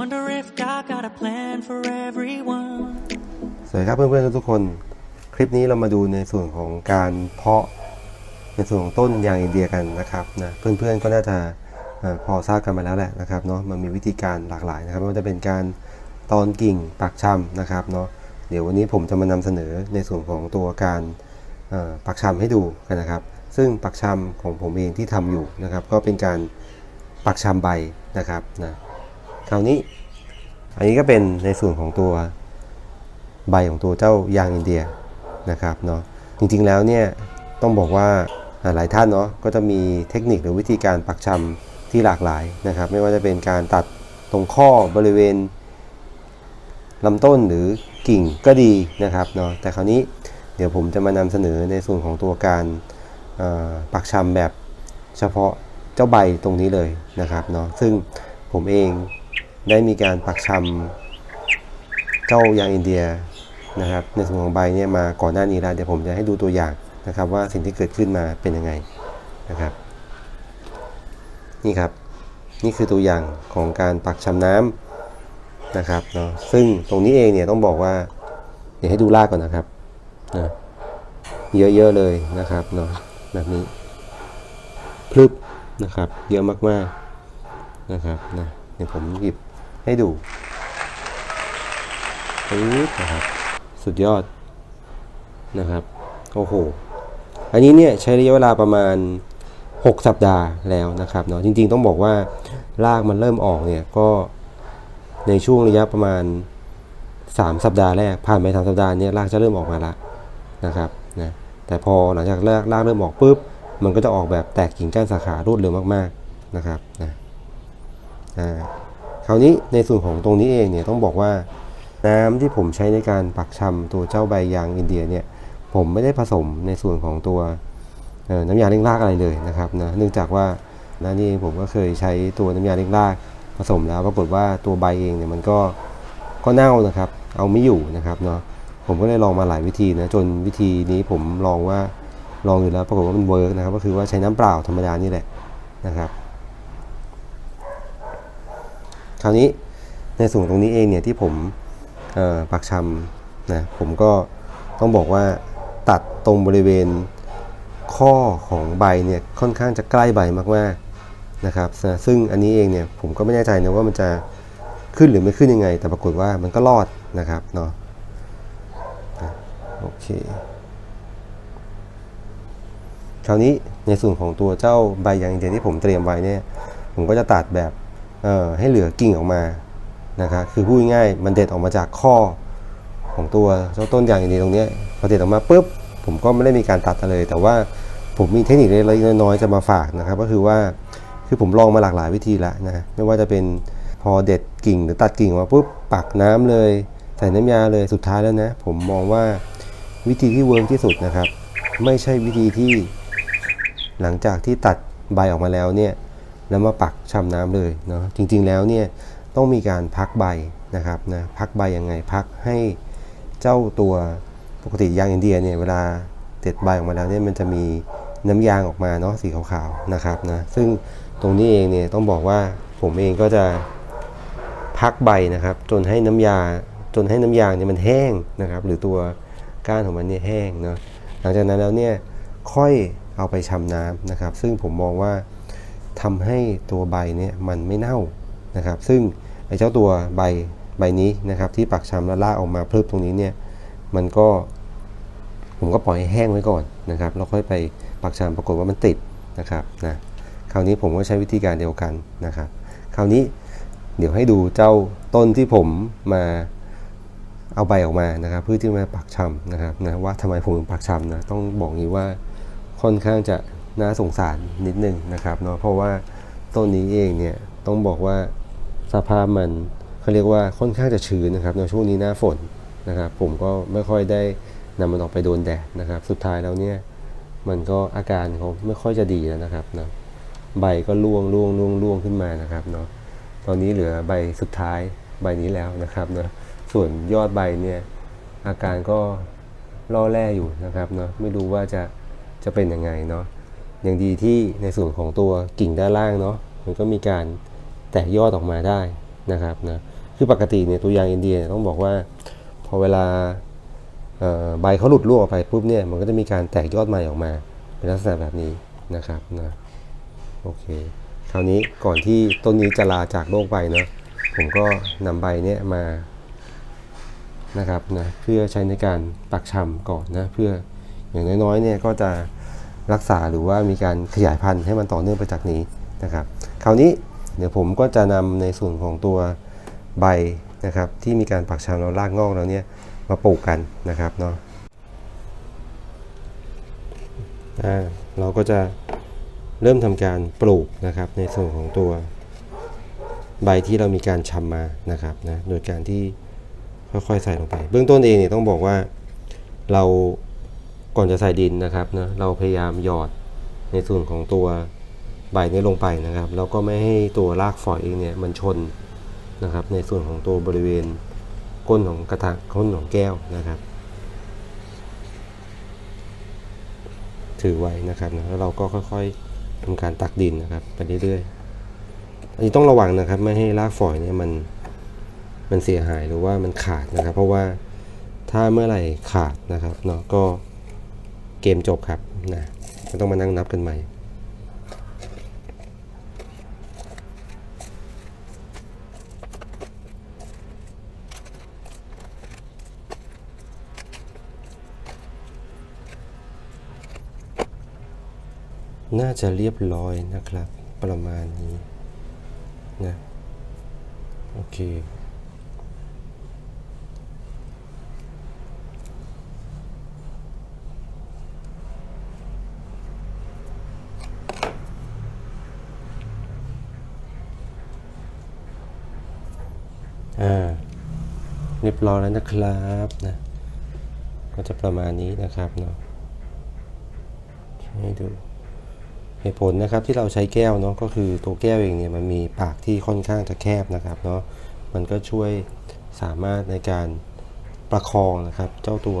Wonder if God got a plan for everyone. สวัสดีครับเพื่อนๆทุกคน คลิปนี้เรามาดูในส่วนของการเพาะในส่วนของต้นยางอินเดียกันนะครับนะเพื่อนๆก็น่าจะพอทราบกันมาแล้วแหละนะครับเนาะมันมีวิธีการหลากหลายนะครับไม่ว่าจะเป็นการตอนกิ่งปักชำนะครับเนาะเดี๋ยววันนี้ผมจะมานำเสนอในส่วนของตัวการปักชำให้ดูกันนะครับ ซึ่งปักชำของผมเองที่ทำอยู่นะครับ ก็เป็นการปักชำใบนะครับนะ คราวนี้ อันนี้ก็เป็นในส่วนของตัวใบของตัวเจ้ายางอินเดียนะครับเนาะจริงๆแล้วเนี่ยต้องบอกว่าหลายท่านเนาะก็จะมีเทคนิคหรือวิธีการปักชำที่หลากหลายนะครับ ไม่ว่าจะเป็นการตัดตรงข้อบริเวณลำต้นหรือกิ่งก็ดีนะครับเนาะแต่คราวนี้เดี๋ยวผมจะมานำเสนอในส่วนของตัวการปักชำแบบเฉพาะเจ้าใบตรงนี้เลยนะครับเนาะซึ่งผมเอง ได้มีการปักชำเจ้ายางอินเดียนะครับ ในส่วนของใบเนี่ยมาก่อนหน้านี้แล้วเดี๋ยวผมจะให้ดูตัวอย่างนะครับ ว่าสิ่งที่เกิดขึ้นมาเป็นยังไงนะครับ นี่ครับนี่คือตัวอย่างของการปักชำน้ำนะครับเนาะซึ่งตรงนี้เองเนี่ยต้องบอกว่า เดี๋ยวให้ดูรากก่อนนะครับนะเยอะๆเลยนะครับเนาะแบบนี้พลึบนะครับ เยอะมากๆนะครับนะเดี๋ยวผมหยิบ ให้ดูปึ๊บนะครับ สุดยอดนะครับ โอ้โห อันนี้เนี่ยใช้ระยะเวลาประมาณ 6 สัปดาห์แล้วนะครับเนาะ จริงๆต้องบอกว่ารากมันเริ่มออกเนี่ยก็ในช่วงระยะประมาณ 3 สัปดาห์แรก ผ่านไปสามสัปดาห์เนี่ยรากจะเริ่มออกมาละนะครับนะแต่พอหลังจากรากรากเริ่มออกปุ๊บ มันก็จะออกแบบแตกกิ่งก้านสาขารวดเร็วมากๆนะครับนะอ่า คราวนี้ในส่วนของตรงนี้เองเนี่ยต้องบอกว่าน้ำที่ผมใช้ในการปักชำตัวเจ้าใบยางอินเดียเนี่ยผมไม่ได้ผสมในส่วนของตัวน้ำยาเร่งรากอะไรเลยนะครับนะเนื่องจากว่านะนี่ผมก็เคยใช้ตัวน้ำยาเร่งรากผสมแล้วปรากฏว่าตัวใบเองเนี่ยมันก็ก็เน่านะครับ เอาไม่อยู่นะครับเนาะผมก็เลยลองมาหลายวิธีนะจนวิธีนี้ผมลองว่าลองอยู่แล้วปรากฏว่ามันเวิร์กนะครับก็คือว่าใช้น้ำเปล่าธรรมดานี่แหละนะครับ คราวนี้ในส่วนตรงนี้เองเนี่ยที่ผมปักชำนะผมก็ต้องบอกว่าตัดตรงบริเวณข้อของใบเนี่ยค่อนข้างจะใกล้ใบมากๆนะครับนะซึ่งอันนี้เองเนี่ยผมก็ไม่แน่ใจนะว่ามันจะขึ้นหรือไม่ขึ้นยังไง แต่ปรากฏว่ามันก็รอดนะครับเนาะโอเคคราวนี้ในส่วนของตัวเจ้าใบยางเดียที่ผมเตรียมไว้เนี่ยผมก็จะตัดแบบ ให้เหลือกิ่งออกมานะครับคือพูดง่ายมันเด็ดออกมาจากข้อของตัวเจ้าต้นยางอินเดียตรงนี้พอเด็ดออกมาปุ๊บผมก็ไม่ได้มีการตัดเลย แต่ว่าผมมีเทคนิคเล็กๆน้อยๆจะมาฝากนะครับ ก็คือว่าคือผมลองมาหลากหลายวิธีแล้วนะไม่ว่าจะเป็นพอเด็ดกิ่งหรือตัดกิ่งออกมาปุ๊บปักน้ำเลยใส่น้ำยาเลยสุดท้ายแล้วนะผมมองว่าวิธีที่เวิร์กที่สุดนะครับ ไม่ใช่วิธีที่หลังจากที่ตัดใบออกมาแล้วเนี่ย แล้วมาปักชำน้ำเลยเนาะจริงๆแล้วเนี่ยต้องมีการพักใบนะครับนะพักใบยังไงพักให้เจ้าตัวปกติยางอินเดียเนี่ยเวลาเด็ดใบออกมาแล้วเนี่ยมันจะมีน้ำยางออกมาเนาะสีขาวๆนะครับนะซึ่งตรงนี้เองเนี่ยต้องบอกว่าผมเองก็จะพักใบนะครับ จนให้น้ำยาจนให้น้ำยางเนี่ยมันแห้งนะครับ หรือตัวก้านของมันเนี่ยแห้งเนาะหลังจากนั้นแล้วเนี่ยค่อยเอาไปชำน้ำนะครับ ซึ่งผมมองว่า ทำให้ตัวใบเนี่ยมันไม่เน่านะครับ ซึ่งไอ้เจ้าตัวใบใบนี้นะครับที่ปักชำแล้วลากออกมาพลึบตรงนี้เนี่ยมันก็ผมก็ปล่อยให้แห้งไว้ก่อนนะครับแล้วค่อยไปปักชำปรากฏว่ามันติดนะครับนะคราวนี้ผมก็ใช้วิธีการเดียวกันนะครับ คราวนี้เดี๋ยวให้ดูเจ้าต้นที่ผมมาเอาใบออกมานะครับเพื่อที่มาปักชำนะครับนะว่าทำไมผมถึงปักชำนะต้องบอกงี้ว่าค่อนข้างจะ น่าสงสารนิดนึงนะครับเนาะเพราะว่าต้นนี้เองเนี่ยต้องบอกว่าสภาพมันเขาเรียกว่าค่อนข้างจะชื้นนะครับในช่วงนี้หน้าฝนนะครับผมก็ไม่ค่อยได้นำมันออกไปโดนแดดนะครับ สุดท้ายแล้วเนี่ยมันก็อาการเขาไม่ค่อยจะดีแล้วนะครับนะใบก็ร่วงร่วงร่วงร่วงขึ้นมานะครับเนาะตอนนี้เหลือใบสุดท้ายใบนี้แล้วนะครับเนาะส่วนยอดใบเนี่ยอาการก็ล่อแร่อยู่นะครับเนาะไม่รู้ว่าจะจะเป็นยังไงเนาะ ยังดีที่ในส่วนของตัวกิ่งด้านล่างเนาะมันก็มีการแตกยอดออกมาได้นะครับนะคือปกติเนี่ยตัวยางอินเดียต้องบอกว่า พอเวลาใบเขาหลุดร่วงออกไปปุ๊บเนี่ยมันก็จะมีการแตกยอดใหม่ออกมา เป็นลักษณะแบบนี้นะครับนะโอเค คราวนี้ก่อนที่ต้นนี้จะลาจากโลกไปเนาะผมก็นำใบเนี่ยมานะครับนะเพื่อใช้ในการปักชำก่อนนะเพื่ออย่างน้อยๆเนี่ยก็จะ รักษาหรือว่ามีการขยายพันธุ์ให้มันต่อเนื่องไปจากนี้นะครับ คราวนี้เดี๋ยวผมก็จะนำในส่วนของตัวใบนะครับที่มีการปักชำแล้วรากงอกแล้วเนี่ยมาปลูกกันนะครับเนาะอ่าเราก็จะเริ่มทำการปลูกนะครับในส่วนของตัวใบที่เรามีการชำมานะครับนะโดยการที่ค่อยๆใส่ลงไป เบื้องต้นเองเนี่ยต้องบอกว่าเรา ก่อนจะใส่ดินนะครับนะเราพยายามหยอดในส่วนของตัวใบนี้ลงไปนะครับ แล้วก็ไม่ให้ตัวรากฝอยเองเนี่ยมันชนนะครับ ในส่วนของตัวบริเวณก้นของกระถางก้นของแก้วนะครับ ถือไว้นะครับนะแล้วเราก็ค่อยๆทำการตักดินนะครับ ไปเรื่อยๆอันนี้ต้องระวังนะครับ ไม่ให้รากฝอยเนี่ยมันมันเสียหายหรือว่ามันขาดนะครับ เพราะว่าถ้าเมื่อไหร่ขาดนะครับเนาะก็ เกมจบครับนะก็ต้องมานั่งนับกันใหม่ น่าจะเรียบร้อยนะครับ ประมาณนี้นะโอเค รียบร้อยแล้วนะครับนะก็จะประมาณนี้นะครับเนาะให้ดูเหตุผลนะครับที่เราใช้แก้วเนาะก็คือตัวแก้วเองเนี่ยมันมีปากที่ค่อนข้างจะแคบนะครับเนาะมันก็ช่วยสามารถในการประคองนะครับ เจ้าตัว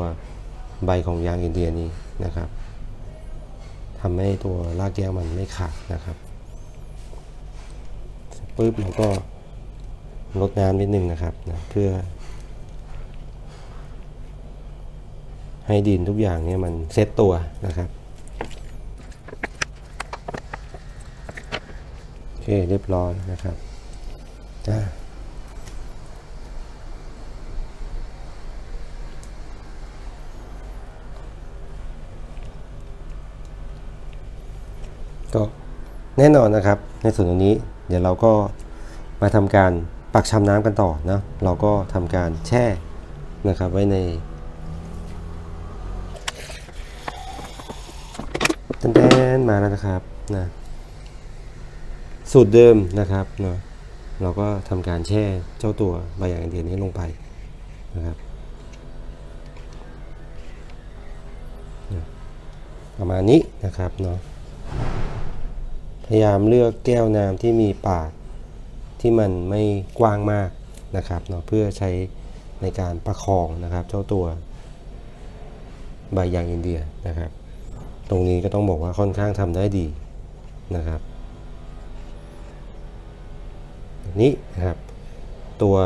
ใบของยางอินเดียนี้นะครับทำให้ตัวรากแก้วมันไม่ขาดนะครับปุ๊บเราก็ลดน้ำนิดนึงนะครับนะเพื่อ ให้ดินทุกอย่างเนี่ยมันเซ็ตตัวนะครับโอเคเรียบร้อยนะครับอ่าก็แน่นอนนะครับ ในส่วนตรงนี้เดี๋ยวเราก็มาทำการปักชำน้ำกันต่อนะเราก็ทำการแช่นะครับไว้ใน แตนๆมาแล้วนะครับนะสูตรเดิมนะครับเนาะเราก็ทำการแช่เจ้าตัวใบยางอินเดียนี้ลงไปนะครับประมาณนี้นะครับเนาะพยายามเลือกแก้วน้ำที่มีปากที่มันไม่กว้างมากนะครับเนาะเพื่อใช้ในการประคองนะครับเจ้าตัวใบยางอินเดียนะครับ ตรงนี้ก็ต้องบอกว่าค่อนข้างทำได้ดีนะครับนี้นะครับ ตัว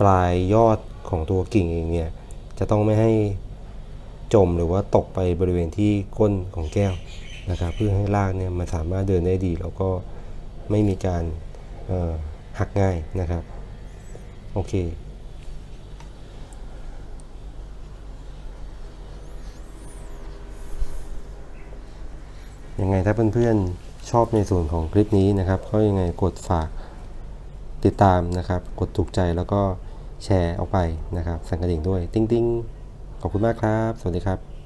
ปลายยอดของตัวกิ่งเองเนี่ยจะต้องไม่ให้จมหรือว่าตกไปบริเวณที่ก้นของแก้วนะครับ เพื่อให้รากเนี่ยมันสามารถเดินได้ดี แล้วก็ไม่มีการหักง่ายนะครับ โอเค ยังไงถ้าเพื่อนๆชอบในส่วนของคลิปนี้นะครับ ก็ยังไงกดฝากติดตามนะครับ กดถูกใจแล้วก็แชร์ออกไปนะครับ สั่นกระดิ่งด้วย ติ้งๆขอบคุณมากครับ สวัสดีครับ